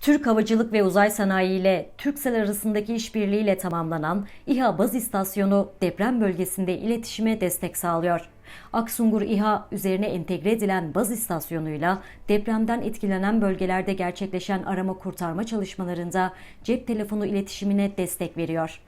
Türk Havacılık ve Uzay Sanayi ile Türksel arasındaki işbirliğiyle tamamlanan İHA Baz İstasyonu deprem bölgesinde iletişime destek sağlıyor. Aksungur İHA üzerine entegre edilen baz istasyonuyla depremden etkilenen bölgelerde gerçekleşen arama kurtarma çalışmalarında cep telefonu iletişimine destek veriyor.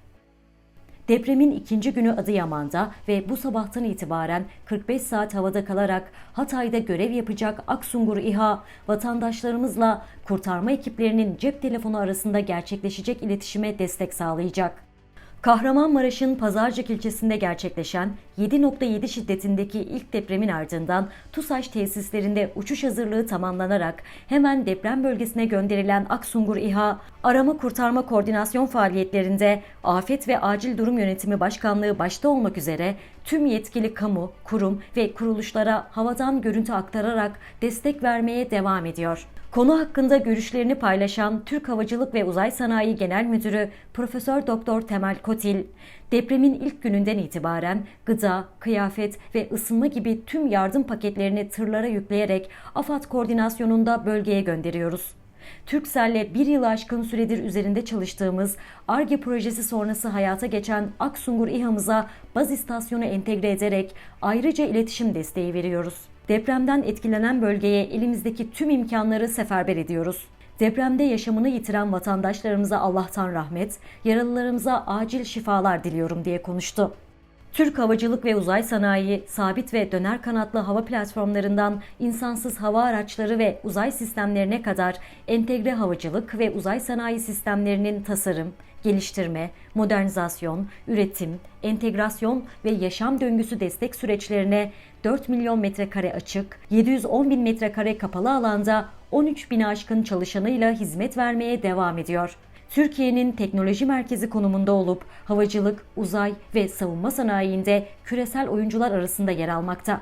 Depremin ikinci günü Adıyaman'da ve bu sabahtan itibaren 45 saat havada kalarak Hatay'da görev yapacak Aksungur İHA vatandaşlarımızla kurtarma ekiplerinin cep telefonu arasında gerçekleşecek iletişime destek sağlayacak. Kahramanmaraş'ın Pazarcık ilçesinde gerçekleşen 7.7 şiddetindeki ilk depremin ardından TUSAŞ tesislerinde uçuş hazırlığı tamamlanarak hemen deprem bölgesine gönderilen Aksungur İHA, arama kurtarma koordinasyon faaliyetlerinde Afet ve Acil Durum Yönetimi Başkanlığı başta olmak üzere tüm yetkili kamu, kurum ve kuruluşlara havadan görüntü aktararak destek vermeye devam ediyor. Konu hakkında görüşlerini paylaşan Türk Havacılık ve Uzay Sanayi Genel Müdürü Profesör Doktor Temel Kotil, depremin ilk gününden itibaren gıda, kıyafet ve ısınma gibi tüm yardım paketlerini tırlara yükleyerek AFAD koordinasyonunda bölgeye gönderiyoruz. Türkcell'le bir yıl aşkın süredir üzerinde çalıştığımız ARGE projesi sonrası hayata geçen Aksungur İHA'mıza baz istasyonu entegre ederek ayrıca iletişim desteği veriyoruz. Depremden etkilenen bölgeye elimizdeki tüm imkanları seferber ediyoruz. Depremde yaşamını yitiren vatandaşlarımıza Allah'tan rahmet, yaralılarımıza acil şifalar diliyorum diye konuştu. Türk Havacılık ve Uzay Sanayi, sabit ve döner kanatlı hava platformlarından insansız hava araçları ve uzay sistemlerine kadar entegre havacılık ve uzay sanayi sistemlerinin tasarım, geliştirme, modernizasyon, üretim, entegrasyon ve yaşam döngüsü destek süreçlerine 4 milyon metrekare açık, 710 bin metrekare kapalı alanda 13 bin aşkın çalışanıyla hizmet vermeye devam ediyor. Türkiye'nin teknoloji merkezi konumunda olup havacılık, uzay ve savunma sanayinde küresel oyuncular arasında yer almakta.